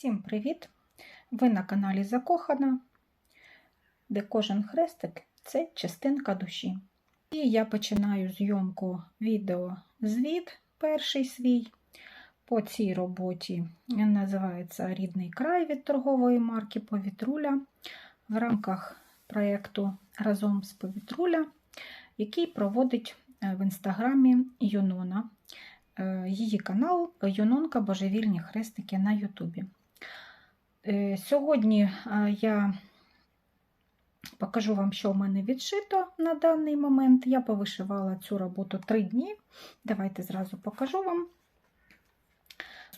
Всім привіт! Ви на каналі Закохана, де кожен хрестик це частинка душі. І я починаю зйомку відео звіт, перший свій. По цій роботі називається Рідний край від торгової марки Повітруля в рамках проєкту Разом з Повітруля, який проводить е, в інстаграмі Юнона. Е, Її канал Юнонка Божевільні хрестики на Ютубі. Е, Сьогодні я покажу вам, що в мене відшито на даний момент. Я повишивала цю роботу 3 дні. Давайте зразу покажу вам.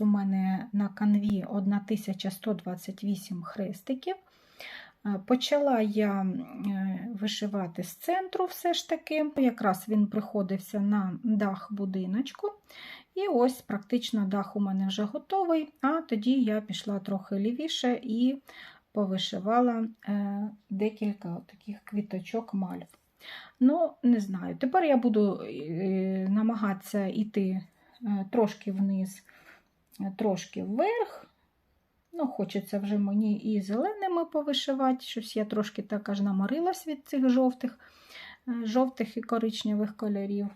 У мене на канві 1128 хрестиків. Е, Почала я е, вишивати з центру, все ж таки. Якраз він приходився на дах будиночку. І ось практично дах у мене вже готовий, а тоді я пішла трохи лівіше і повишивала е, декілька таких квіточок мальв. Ну, не знаю. Тепер я буду намагатися йти трошки вниз, трошки вверх. Ну, Хочеться вже мені і зеленими повишивати. Щось я трошки так аж наморилась від цих жовтих, е, жовтих і коричневих кольорів.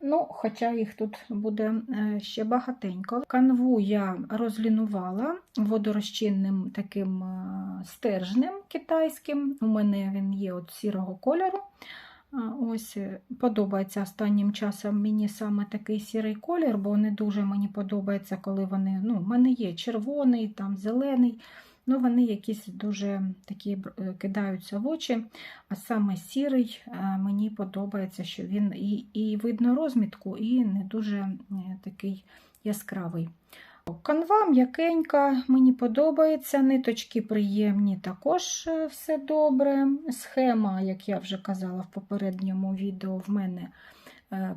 Ну, Хоча їх тут буде е, ще багатенько. Канву я розлінувала водорозчинним таким е, стержнем китайським. У мене він є от сірого кольору. Ось е, Подобається останнім часом мені саме такий сірий колір, бо не дуже мені подобається, коли вони. ну, У мене є червоний, там зелений, ну вони якісь дуже такі е, кидаються в очі. А саме сірий е, мені подобається, що він і, і видно розмітку, і не дуже такий яскравий. Канва м'якенька, мені подобається, ниточки приємні, також е, все добре. Схема, як я вже казала в попередньому відео, в мене е,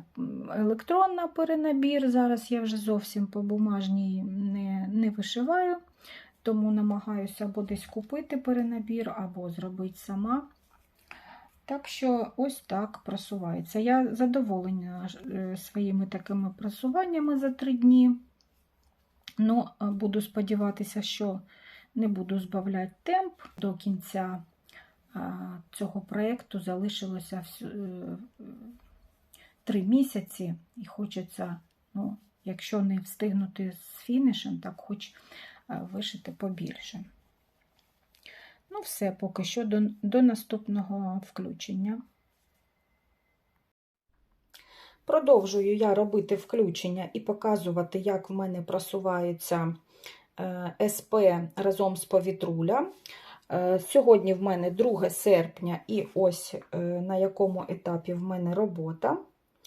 електронна перенабір. Зараз я вже зовсім по бумажній не, не вишиваю, тому намагаюся або десь купити перенабір, або зробити сама. Так що ось так просувається. Я задоволена е, своїми такими просуваннями за три дні. Ну, буду сподіватися, що не буду збавляти темп. До кінця цього проєкту залишилося три місяці, і хочеться, ну, якщо не встигнути з фінішем, так хоч вишити побільше. Ну, все, поки що до, до наступного включення. Продовжую я робити включення і показувати, як в мене просувається СП разом з повітруля. Сьогодні в мене 2 серпня, і ось на якому етапі в мене робота.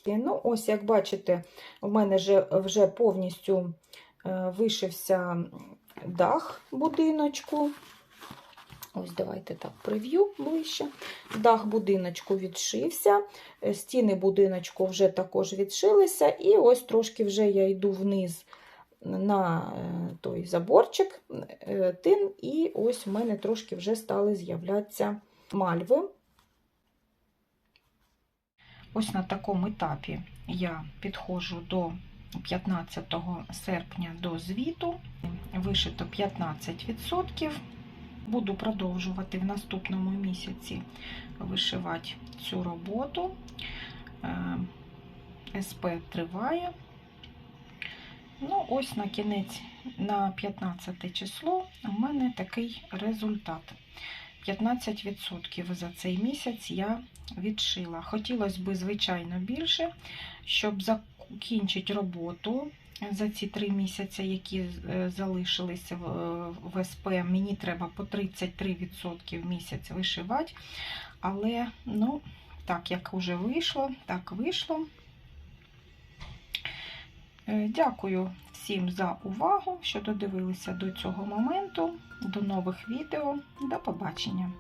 Ну, ось, як бачите, в мене вже, вже повністю вишився дах будиночку. Ось, давайте так прев'ю ближче. Дах будиночку відшився, стіни будиночку вже також відшилися, і ось трошки вже я йду вниз на той заборчик, тин, і ось в мене трошки вже стали з'являтися мальви. Ось на такому етапі я підходжу до 15 серпня до звіту, вишито 15%. Буду продовжувати в наступному місяці вишивати цю роботу. СП триває. Ну, ось на кінець, на 15 число, у мене такий результат. 15% за цей місяць я відшила. Хотілося б, звичайно, більше, щоб закінчити роботу за ці три місяці, які залишилися в СП, мені треба по 33% в місяць вишивати. Але, ну, так, як вже вийшло, так вийшло. Дякую всім за увагу, що додивилися до цього моменту. До нових відео. До побачення!